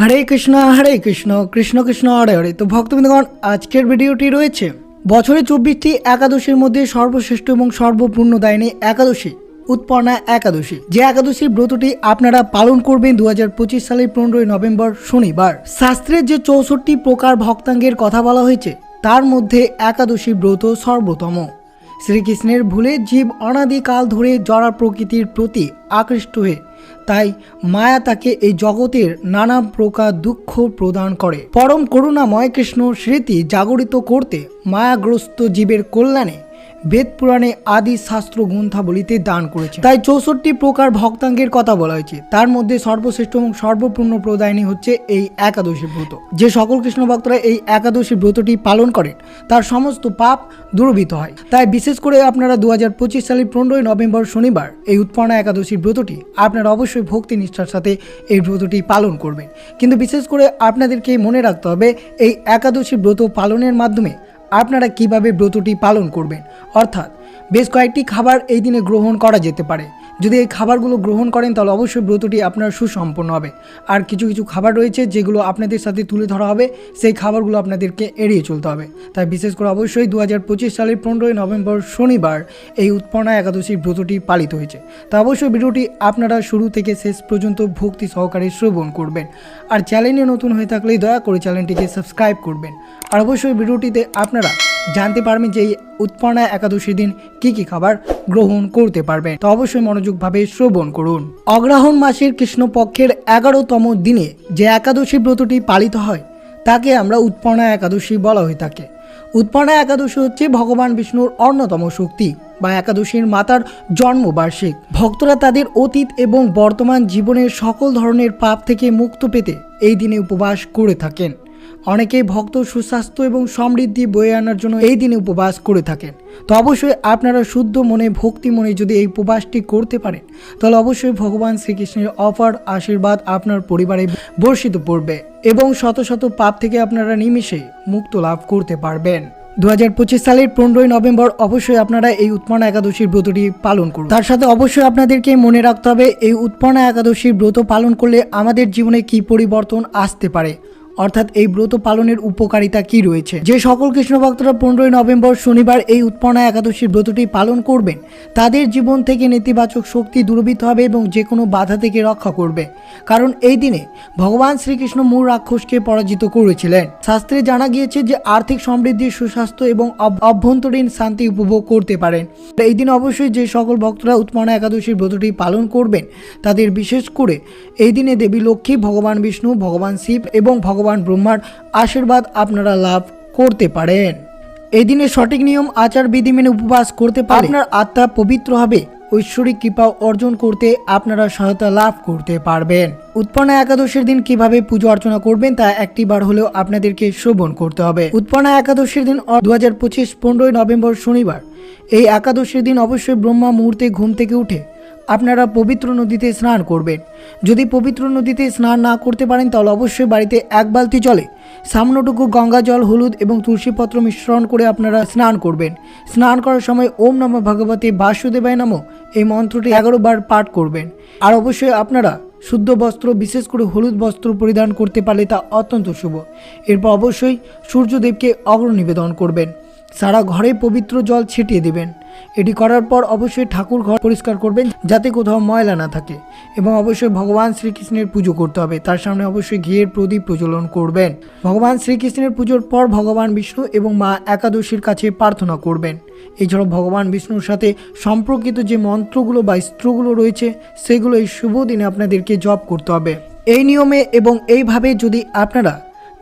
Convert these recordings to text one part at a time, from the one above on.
হরে কৃষ্ণ হরে কৃষ্ণ কৃষ্ণ কৃষ্ণ, হরে হরে। তো ভক্তবৃন্দগণ আজকের ভিডিওটি রয়েছে বছরে চব্বিশটি একাদশীর মধ্যে সর্বশ্রেষ্ঠ এবং সর্বপূর্ণ সর্বপূর্ণদায়িনী একাদশী, উৎপন্না একাদশী। যে একাদশীর ব্রতটি আপনারা পালন করবেন দু হাজার পঁচিশ সালের পনেরোই নভেম্বর শনিবার। শাস্ত্রের যে চৌষট্টি প্রকার ভক্তাঙ্গের কথা বলা হয়েছে, তার মধ্যে একাদশী ব্রত সর্বোত্তম। শ্রীকৃষ্ণের ভুলে জীব অনাদিকাল ধরে জড়া প্রকৃতির প্রতি আকৃষ্ট হয়ে, তাই মায়া তাকে এই জগতের নানা প্রকার দুঃখ প্রদান করে। পরম করুণাময় কৃষ্ণ স্মৃতি জাগরিত করতে মায়াগ্রস্ত জীবের কল্যাণে বেদ পুরাণে আদি শাস্ত্র গ্রন্থাবলিতে দান করেছে তাই চৌষট্টি প্রকার ভক্তাঙ্গের কথা বলা হয়েছে। তার মধ্যে সর্বশ্রেষ্ঠ এবং সর্বপূর্ণ প্রদায়নী হচ্ছে এই একাদশী ব্রত। যে সকল কৃষ্ণ ভক্তরা এই একাদশী ব্রতটি পালন করেন, তার সমস্ত পাপ দূরভূত হয়। তাই বিশেষ করে আপনারা দু হাজার পঁচিশ সালের পনেরোই নভেম্বর শনিবার এই উৎপন্না একাদশীর ব্রতটি আপনারা অবশ্যই ভক্তি নিষ্ঠার সাথে এই ব্রতটি পালন করবেন। কিন্তু বিশেষ করে আপনাদেরকে মনে রাখতে হবে, এই একাদশী ব্রত পালনের মাধ্যমে আপনারা কীভাবে ব্রতটি পালন করবেন? অর্থাৎ বেশ কয়েকটি খাবার এই দিনে গ্রহণ করা যেতে পারে। যদি এই খাবারগুলো গ্রহণ করেন, তাহলে অবশ্যই ব্রতটি আপনার সুসম্পন্ন হবে। আর কিছু কিছু খাবার রয়েছে যেগুলো আপনাদের সাথে তুলে ধরা হবে, সেই খাবারগুলো আপনাদেরকে এড়িয়ে চলতে হবে। তাই বিশেষ করে অবশ্যই দু হাজার পঁচিশ সালের পনেরোই নভেম্বর শনিবার এই উৎপন্না একাদশীর ব্রতটি পালিত হয়েছে। তা অবশ্যই ভিডিওটি আপনারা শুরু থেকে শেষ পর্যন্ত ভক্তি সহকারে শ্রবণ করবেন। আর চ্যানেলে নতুন হয়ে থাকলে দয়া করে চ্যানেলটিকে সাবস্ক্রাইব করবেন। আর অবশ্যই ভিডিওটিতে আপনারা জানতে পারবেন যে এই উৎপন্না একাদশীর দিন কি কি খাবার গ্রহণ করতে পারবেন তো অবশ্যই মনোযোগভাবে শ্রবণ করুন। অগ্রহণ মাসের কৃষ্ণপক্ষের এগারোতম দিনে যে একাদশী ব্রতটি পালিত হয়, তাকে আমরা উৎপন্না একাদশী বলা হয়ে থাকে। উৎপন্না একাদশী হচ্ছে ভগবান বিষ্ণুর অন্যতম শক্তি বা একাদশীর মাতার জন্মবার্ষিক। ভক্তরা তাদের অতীত এবং বর্তমান জীবনের সকল ধরনের পাপ থেকে মুক্ত পেতে এই দিনে উপবাস করে থাকেন। অনেকেই ভক্ত, সুস্বাস্থ্য এবং সমৃদ্ধি বয়ে আনার জন্য এই দিনে উপবাস করে থাকেন। তো অবশ্যই আপনারা শুদ্ধ মনে, ভক্তি মনে যদি এই উপবাসটি করতে পারেন, তাহলে অবশ্যই ভগবান শ্রীকৃষ্ণের অফার আশীর্বাদ আপনার পরিবারে বর্ষিত পড়বে এবং শত শত পাপ থেকে আপনারা নিমিষে মুক্ত লাভ করতে পারবেন। দু পঁচিশ সালের পনেরোই নভেম্বর অবশ্যই আপনারা এই উৎপন্না একাদশীর ব্রতটি পালন করুন। তার সাথে অবশ্যই আপনাদেরকে মনে রাখতে হবে, এই উৎপন্না একাদশীর ব্রত পালন করলে আমাদের জীবনে কি পরিবর্তন আসতে পারে? অর্থাৎ এই ব্রত পালনের উপকারিতা কি রয়েছে? যে সকল কৃষ্ণ ভক্তরা পনেরোই নভেম্বর শনিবার এই উৎপন্না একাদশীর ব্রতটি পালন করবেন, তাদের জীবন থেকে নেতিবাচক শক্তি দূরীভূত হবে এবং যে কোনো বাধা থেকে রক্ষা করবে। কারণ এই দিনে ভগবান শ্রীকৃষ্ণ মূল রাক্ষসকে পরাজিত করেছিলেন। শাস্ত্রে জানা গিয়েছে যে আর্থিক সমৃদ্ধি, সুস্বাস্থ্য এবং অভ্যন্তরীণ শান্তি উপভোগ করতে পারেন। এই দিন অবশ্যই যে সকল ভক্তরা উৎপন্না একাদশীর ব্রতটি পালন করবেন, তাদের বিশেষ করে এই দিনে দেবী লক্ষ্মী, ভগবান বিষ্ণু, ভগবান শিব এবং ভগবান ব্রহ্মার আশীর্বাদ আপনারা লাভ করতে পারেন। এই দিনে সঠিক নিয়ম, আচার, বিধি মেনে উপবাস করতে পারে। আপনার আত্মা পবিত্র হবে। ঐশ্বরিক কৃপা অর্জন করতে আপনারা সহায়তা লাভ করতে পারবেন। উৎপন্না একাদশীর দিন কীভাবে পুজো অর্চনা করবেন তা একটি বার হলেও আপনাদেরকে শ্রবণ করতে হবে। উৎপন্না একাদশীর দিন দু হাজার পঁচিশ পনেরোই নভেম্বর শনিবার। এই একাদশীর দিন অবশ্যই ব্রহ্মা মুহূর্তে ঘুম থেকে উঠে আপনারা পবিত্র নদীতে স্নান করবেন। যদি পবিত্র নদীতে স্নান না করতে পারেন, তাহলে অবশ্যই বাড়িতে এক বালতি জলে সামান্যটুকু গঙ্গা জল, হলুদ এবং তুলসীপত্র মিশ্রণ করে আপনারা স্নান করবেন। স্নান করার সময় ওম নম ভগবতী বাসুদেবায় নম এই মন্ত্রটি এগারো বার পাঠ করবেন। আর অবশ্যই আপনারা শুদ্ধ বস্ত্র, বিশেষ করে হলুদ বস্ত্র পরিধান করতে পারলে তা অত্যন্ত শুভ। এরপর অবশ্যই সূর্যদেবকে অগ্র নিবেদন করবেন। সারা ঘরে পবিত্র জল ছিটিয়ে দিবেন। এটি করার পর অবশ্যই ঠাকুর ঘর পরিষ্কার করবেন, যাতে কোথাও ময়লা না থাকে এবং অবশ্যই ভগবান শ্রীকৃষ্ণের পুজো করতে হবে। তার সামনে অবশ্যই ঘিয়ের প্রদীপ প্রজ্বলন করবেন। ভগবান শ্রীকৃষ্ণের পুজোর পর ভগবান বিষ্ণু এবং মা একাদশীর কাছে প্রার্থনা করবেন। এছাড়াও ভগবান বিষ্ণুর সাথে সম্পর্কিত যে মন্ত্রগুলো বা স্ত্রগুলো রয়েছে সেগুলো এই শুভ দিনে আপনাদেরকে জপ করতে হবে। এই নিয়মে এবং এইভাবে যদি আপনারা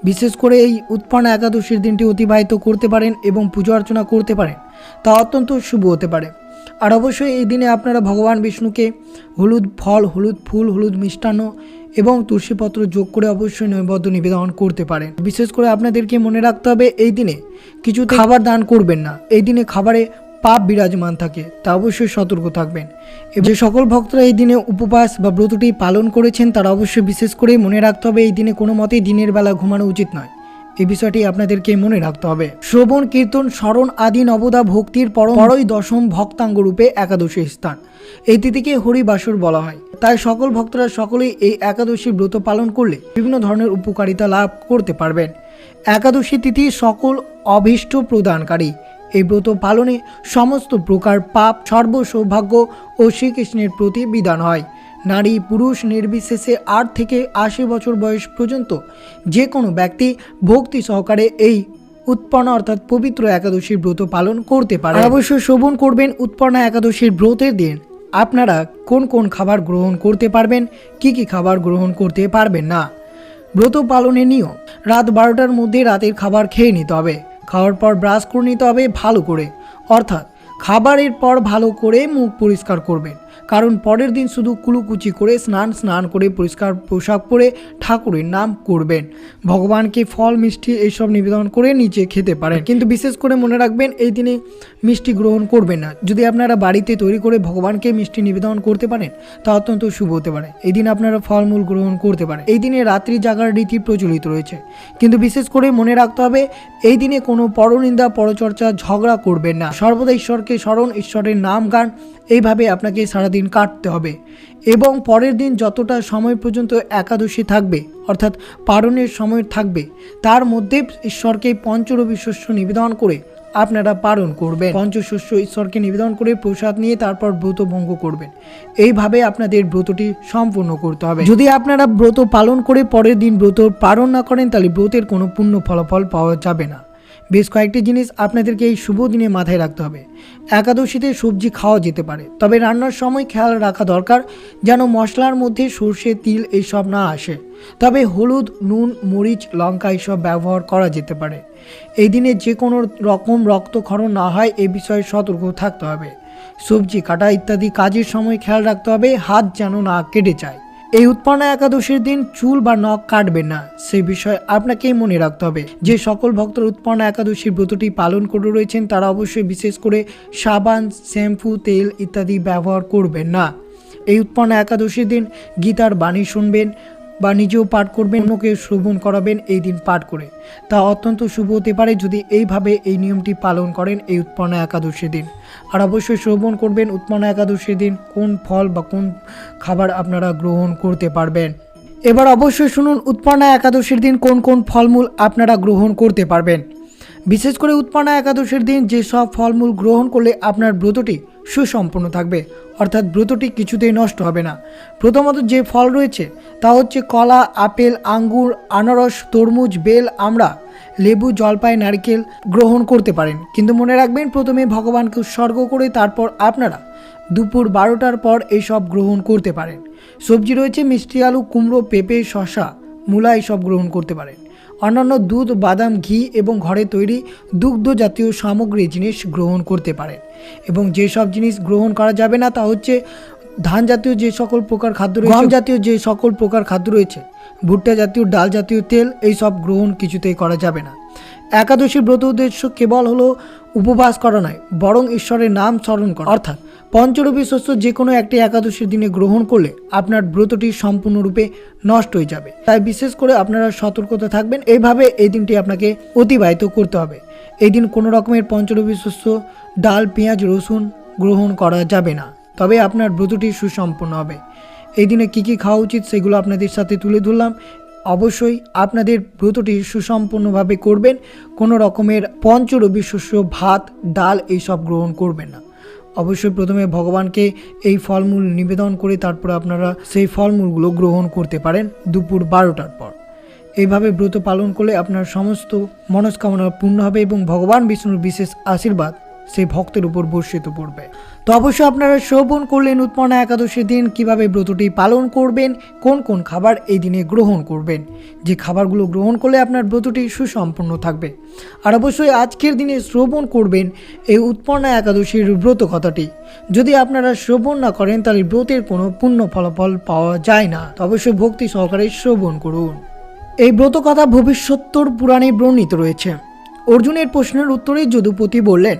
বিশেষ করে এই উৎপন্ন একাদশীর দিনটি অতিবাহিত করতে পারেন এবং পুজো অর্চনা করতে পারেন, তা অত্যন্ত শুভ হতে পারে। আর অবশ্যই এই দিনে আপনারা ভগবান বিষ্ণুকে হলুদ ফল, হলুদ ফুল, হলুদ মিষ্টান্ন এবং তুলসীপত্র যোগ করে অবশ্যই নৈবদ্য নিবেদন করতে পারেন। বিশেষ করে আপনাদেরকে মনে রাখতে হবে, এই দিনে কিছু খাবার দান করবেন না। এই দিনে খাবারে পাপ বিরাজমান থাকে, তা অবশ্যই সতর্ক থাকবেন। এবং যে সকল ভক্তরা এই দিনে উপবাস বা ব্রতটি পালন করেছেন, তারা অবশ্যই বিশেষ করে মনে রাখতে হবে, এই দিনে কোনো মতেই দিনের বেলা ঘুমানো উচিত নয়। এই বিষয়টি আপনাদেরকে মনে রাখতে হবে। শ্রবণ, কীর্তন, স্মরণ আদি নবদা ভক্তির পরম বড়ই দশম ভক্তাঙ্গ রূপে একাদশী স্থান। এই তিথিকে হরিবাসর বলা হয়। তাই সকল ভক্তরা সকলেই এই একাদশী ব্রত পালন করলে বিভিন্ন ধরনের উপকারিতা লাভ করতে পারবেন। একাদশী তিথি সকল অভীষ্ট প্রদানকারী। এই ব্রত পালনে সমস্ত প্রকার পাপ সর্ব সৌভাগ্য ও শ্রীকৃষ্ণের প্রতি বিধান হয়। নারী, পুরুষ, নির্বিশেষে আট থেকে আশি বছর বয়স পর্যন্ত যে কোনো ব্যক্তি ভক্তি সহকারে এই উৎপন্ন অর্থাৎ পবিত্র একাদশীর ব্রত পালন করতে পারে। আর অবশ্যই শোভন করবেন উৎপন্না একাদশীর ব্রতের দিন। আপনারা কোন কোন খাবার গ্রহণ করতে পারবেন, কি কি খাবার গ্রহণ করতে পারবেন না? ব্রত পালনের নিয়ম। রাত বারোটার মধ্যে রাতের খাবার খেয়ে নিতে হবে। খাওয়ার পর ব্রাশ করে নিতে হবে ভালো করে। অর্থাৎ, খাবারের পর ভালো করে মুখ পরিষ্কার করবেন। কারণ পরের দিন শুধু কুলুকুচি করে স্নান স্নান করে পরিষ্কার পোশাক পরে ঠাকুরের নাম করবেন। ভগবানকে ফল, মিষ্টি এইসব নিবেদন করে নিচে খেতে পারেন। কিন্তু বিশেষ করে মনে রাখবেন, এই দিনে মিষ্টি গ্রহণ করবেন না। যদি আপনারা বাড়িতে তৈরি করে ভগবানকে মিষ্টি নিবেদন করতে পারেন, তা অত্যন্ত শুভ হতে পারে। এই দিন আপনারা ফলমূল গ্রহণ করতে পারেন। এই দিনে রাত্রি জাগার রীতি প্রচলিত রয়েছে। কিন্তু বিশেষ করে মনে রাখতে হবে, এই দিনে কোনো পরনিন্দা, পরচর্চা, ঝগড়া করবেন না। সর্বদা ঈশ্বরকে স্মরণ, ঈশ্বরের নাম গান, এইভাবে আপনাকে সারাদিন কাটতে হবে। এবং পরের দিন যতটা সময় পর্যন্ত একাদশী থাকবে, অর্থাৎ পারণের সময় থাকবে, তার মধ্যে ঈশ্বরকে পঞ্চরবি শস্য নিবেদন করে আপনারা পালন করবেন। পঞ্চশস্য ঈশ্বরকে নিবেদন করে প্রসাদ নিয়ে তারপর ব্রত ভঙ্গ করবেন। এইভাবে আপনাদের ব্রতটি সম্পূর্ণ করতে হবে। যদি আপনারা ব্রত পালন করে পরের দিন ব্রত পালন না করেন, তাহলে ব্রতের কোনো পূর্ণ ফলাফল পাওয়া যাবে না। বেশ কয়েকটি জিনিস আপনাদেরকে এই শুভ দিনে মাথায় রাখতে হবে। একাদশীতে সবজি খাওয়া যেতে পারে, তবে রান্নার সময় খেয়াল রাখা দরকার যেন মশলার মধ্যে সর্ষে, তিল এইসব না আসে। তবে হলুদ, নুন, মরিচ, লঙ্কা এইসব ব্যবহার করা যেতে পারে। এই দিনে যে কোনো রকম রক্তক্ষরণ না হয় এ বিষয়ে সতর্ক থাকতে হবে। সবজি কাটা ইত্যাদি কাজের সময় খেয়াল রাখতে হবে, হাত যেন না কেটে যায়। এই উৎপন্ন একাদশীর দিন চুল বা নখ কাটবেন না। সেই বিষয়ে আপনাকেই মনে রাখতে হবে। যে সকল ভক্তরা উৎপন্ন একাদশীর ব্রতটি পালন করে রয়েছেন, তারা অবশ্যই বিশেষ করে সাবান, শ্যাম্পু, তেল ইত্যাদি ব্যবহার করবেন না। এই উৎপন্ন একাদশীর দিন গীতার বাণী শুনবেন বা নিজেও পাঠ করবেন, অন্যকে শ্রবণ করাবেন এই দিন পাঠ করে। তা অত্যন্ত শুভ হতে পারে যদি এইভাবে এই নিয়মটি পালন করেন এই উৎপন্না একাদশীর দিন। আর অবশ্যই শ্রবণ করবেন উৎপন্না একাদশীর দিন, কোন ফল বা কোন খাবার আপনারা গ্রহণ করতে পারবেন। এবার অবশ্যই শুনুন, উৎপন্না একাদশীর দিন কোন কোন ফলমূল আপনারা গ্রহণ করতে পারবেন। বিশেষ করে উৎপন্না একাদশীর দিন যেসব ফলমূল গ্রহণ করলে আপনার ব্রতটি সুসম্পন্ন থাকবে। অর্থাৎ ব্রতটি কিছুতেই নষ্ট হবে না। প্রথমত যে ফল রয়েছে, তা হচ্ছে কলা, আপেল, আঙ্গুর, আনারস, তরমুজ, বেল, আমড়া, লেবু, জলপাই, নারকেল গ্রহণ করতে পারেন। কিন্তু মনে রাখবেন, প্রথমে ভগবানকে উৎসর্গ করে তারপর আপনারা দুপুর বারোটার পর এইসব গ্রহণ করতে পারেন। সবজি রয়েছে মিষ্টি আলু, কুমড়ো, পেঁপে শশা মূলা এইসব গ্রহণ করতে পারেন। অন্যান্য দুধ বাদাম ঘি এবং ঘরে তৈরি দুগ্ধ জাতীয় সামগ্রী জিনিস গ্রহণ করতে পারেন। এবং যেসব জিনিস গ্রহণ করা যাবে না তা হচ্ছে ধান জাতীয় যে সকল প্রকার খাদ্য রয়েছে গম জাতীয় যে সকল প্রকার খাদ্য রয়েছে ভুট্টা জাতীয় ডাল জাতীয় তেল এই সব গ্রহণ কিছুতেই করা যাবে না। একাদশীর ব্রত উদ্দেশ্য কেবল হলো উপবাস করা নয় বরং ঈশ্বরের নাম স্মরণ করা। অর্থাৎ পঞ্চরবি শস্য যে কোনো একটি একাদশীর দিনে গ্রহণ করলে আপনার ব্রতটি সম্পূর্ণরূপে নষ্ট হয়ে যাবে। তাই বিশেষ করে আপনারা সতর্কতা থাকবেন। এইভাবে এই দিনটি আপনাকে অতিবাহিত করতে হবে। এই দিন কোনো রকমের পঞ্চরবি শস্য, ডাল, পেঁয়াজ, রসুন গ্রহণ করা যাবে না। তবে আপনার ব্রতটি সুসম্পন্ন হবে। এই দিনে কী কী খাওয়া উচিত সেগুলো আপনাদের সাথে তুলে ধরলাম। অবশ্যই আপনাদের ব্রতটি সুসম্পন্নভাবে করবেন। কোনো রকমের পঞ্চরবি শস্য, ভাত, ডাল, এইসব গ্রহণ করবেন না। অবশ্যই প্রথমে ভগবানকে এই ফলমূল নিবেদন করে তারপর আপনারা সেই ফলমূলগুলো গ্রহণ করতে পারেন দুপুর বারোটার পর। এইভাবে ব্রত পালন করলে আপনার সমস্ত মনস্কামনা পূর্ণ হবে এবং ভগবান বিষ্ণুর বিশেষ আশীর্বাদ সেই ভক্তের উপর বর্ষিত পড়বে। তো অবশ্যই আপনারা শ্রবণ করলেন উৎপন্না একাদশীর দিন, কীভাবে ব্রতটি পালন করবেন, কোন কোন খাবার এই দিনে গ্রহণ করবেন? যে খাবারগুলো গ্রহণ করলে আপনার ব্রতটি সুসম্পন্ন থাকবে। আর অবশ্যই আজকের দিনে শ্রবণ করবেন এই উৎপন্না একাদশীর ব্রত কথাটি। যদি আপনারা শ্রবণ না করেন, তাহলে ব্রতের কোনো পূর্ণ ফলাফল পাওয়া যায় না। তো অবশ্যই ভক্তি সহকারে শ্রবণ করুন। এই ব্রত কথা ভবিষ্যত্তর পুরাণে বর্ণিত রয়েছে। অর্জুনের প্রশ্নের উত্তরে যদুপতি বললেন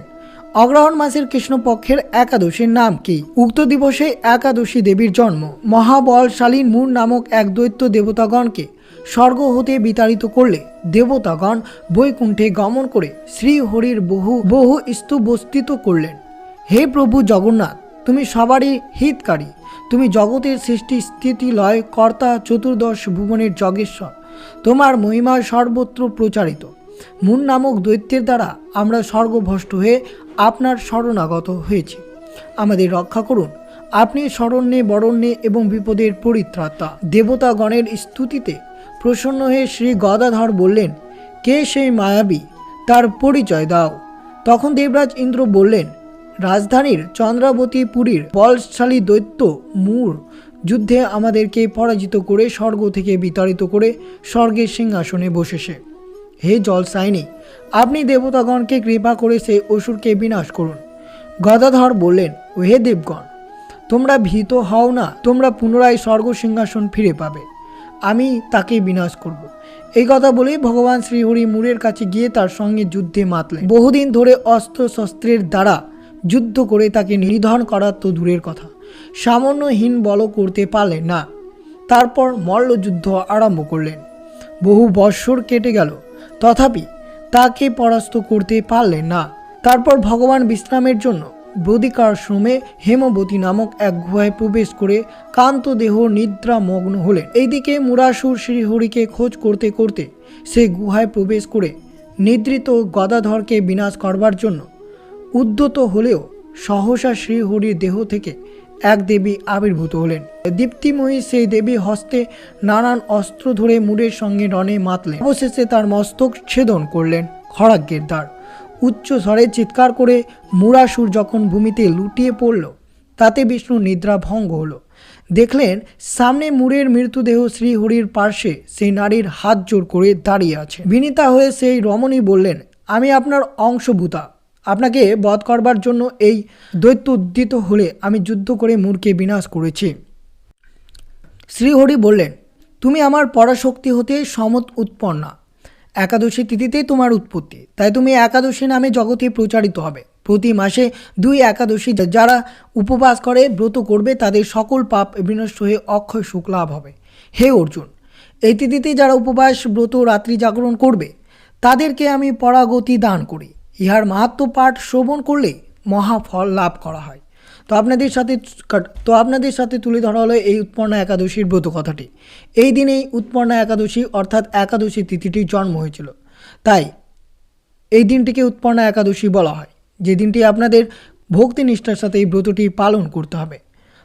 অগ্রহণ মাসের কৃষ্ণপক্ষের একাদশীর নাম কি? উক্ত দিবসে একাদশী দেবীর জন্ম। মহাবলশালী মূর নামক এক দৈত্য দেবতাগণকে স্বর্গ হতে বিতাড়িত করলে দেবতাগণ বৈকুণ্ঠে গমন করে শ্রীহরির বহু বহু স্তূপস্থিত করলেন। হে প্রভু জগন্নাথ, তুমি সবারই হিতকারী। তুমি জগতের সৃষ্টি স্থিতি লয় কর্তা চতুর্দশ ভুবনের যগেশ্বর। তোমার মহিমা সর্বত্র প্রচারিত। মুন নামক দৈত্যের দ্বারা আমরা স্বর্গভ্রষ্ট হয়ে আপনার শরণাগত হয়েছি। আমাদের রক্ষা করুন। আপনি শরণ্যে, বরণ্যে এবং বিপদের পরিত্রাতা। দেবতাগণের স্তুতিতে প্রসন্ন হয়ে শ্রী গদাধর বললেন, কে সেই মায়াবী? তার পরিচয় দাও। তখন দেবরাজ ইন্দ্র বললেন, রাজধানীর চন্দ্রাবতী পুরীর বলশালী দৈত্য মূর যুদ্ধে আমাদেরকে পরাজিত করে স্বর্গ থেকে বিতাড়িত করে স্বর্গের সিংহাসনে বসেছে। হে জলসাইনী আপনি দেবতাগণকে কৃপা করে সেই অসুরকে বিনাশ করুন। গদাধর বললেন, হে দেবগণ, তোমরা ভীত হও না, তোমরা পুনরায় স্বর্গ সিংহাসন ফিরে পাবে। আমি তাকে বিনাশ করব। এই কথা বলেই ভগবান শ্রীহরি মুরের কাছে গিয়ে তার সঙ্গে যুদ্ধে মাতলেন। বহুদিন ধরে অস্ত্র শস্ত্রের দ্বারা যুদ্ধ করে তাকে নিধন করার তো দূরের কথা। সামান্যহীন বল করতে পারলেন না। তারপর মল্লযুদ্ধ আরম্ভ করলেন। বহু বৎসর কেটে গেল। তথাপি তাকে পরাস্ত করতে পারলেন না। তারপর ভগবান বিশ্রামের জন্য বদিকাশ্রমে হেমবতী নামক এক গুহায় প্রবেশ করে কান্ত দেহ, নিদ্রা, মগ্ন হলেন। এইদিকে মুরাসুর শ্রীহরিকে খোঁজ করতে করতে সে গুহায় প্রবেশ করে নিদ্রিত গদাধরকে বিনাশ করবার জন্য উদ্যত হলেও সহসা শ্রীহরির দেহ থেকে এক দেবী আবির্ভূত হলেন। দীপ্তিময়ী সেই দেবী হস্তে নানান অস্ত্র ধরে মুড়ের সঙ্গে রণে মাতলেন। অবশেষে তার মস্তক ছেদন করলেন খড়াগ্যের দ্বার। উচ্চ স্বরে চিৎকার করে মুরাসুর যখন ভূমিতে লুটিয়ে পড়ল, তাতে বিষ্ণু নিদ্রা ভঙ্গ হলো। দেখলেন, সামনে মুরের মৃতদেহ শ্রীহরির পার্শ্বে সেই নারীর হাত জোর করে দাঁড়িয়ে আছে। বিনীতা হয়ে সেই রমণী বললেন, আমি আপনার অংশভূতা। আপনাকে বধ করবার জন্য এই দৈত্য উদ্দিত হলে আমি যুদ্ধ করে মূরকে বিনাশ করেছি। শ্রীহরি বললেন, তুমি আমার পরাশক্তি হতে সমত উৎপন্না। একাদশী তিথিতেই তোমার উৎপত্তি। তাই তুমি একাদশী নামে জগতে প্রচারিত হবে। প্রতি মাসে দুই একাদশী যারা উপবাস করে, ব্রত করবে, তাদের সকল পাপ বিনষ্ট হয়ে অক্ষয় সুখ লাভ হবে। হে অর্জুন, এই তিথিতে যারা উপবাস, ব্রত, রাত্রি জাগরণ করবে, তাদেরকে আমি পরাগতি দান করি। ইহার মাহাত্ম পাঠ শ্রবণ করলে মহাফল লাভ করা হয়। তো আপনাদের সাথে তো আপনাদের সাথে তুলে ধরা হলো এই উৎপন্না একাদশীর ব্রত কথাটি। এই দিনেই উৎপন্না একাদশী অর্থাৎ একাদশী তিথিটির জন্ম হয়েছিল। তাই এই দিনটিকে উৎপন্না একাদশী বলা হয়। যে দিনটি আপনাদের ভক্তি নিষ্ঠার সাথে এই ব্রতটি পালন করতে হবে।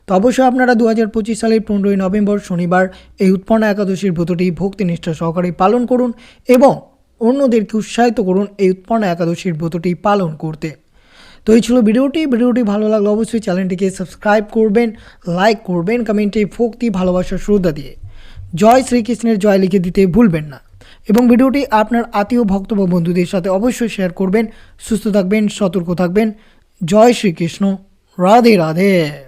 তো অবশ্যই আপনারা দু হাজার পঁচিশ সালের পনেরোই নভেম্বর শনিবার এই উৎপন্না একাদশীর ব্রতটি ভক্তি নিষ্ঠা সহকারে পালন করুন এবং অন্যদেরকে উৎসাহিত করুন এই উৎপন্না একাদশীর ব্রতটি পালন করতে। তো এই ছিল ভিডিওটি। ভিডিওটি ভালো লাগলে অবশ্যই চ্যানেলটিকে সাবস্ক্রাইব করবেন, লাইক করবেন, কমেন্টে ভক্তি, ভালোবাসা, শ্রদ্ধা দিয়ে। জয় শ্রীকৃষ্ণের জয় লিখে দিতে ভুলবেন না। এবং ভিডিওটি আপনার আত্মীয়, ভক্ত বা বন্ধুদের সাথে অবশ্যই শেয়ার করবেন। সুস্থ থাকবেন, সতর্ক থাকবেন। জয় শ্রীকৃষ্ণ। রাধে রাধে।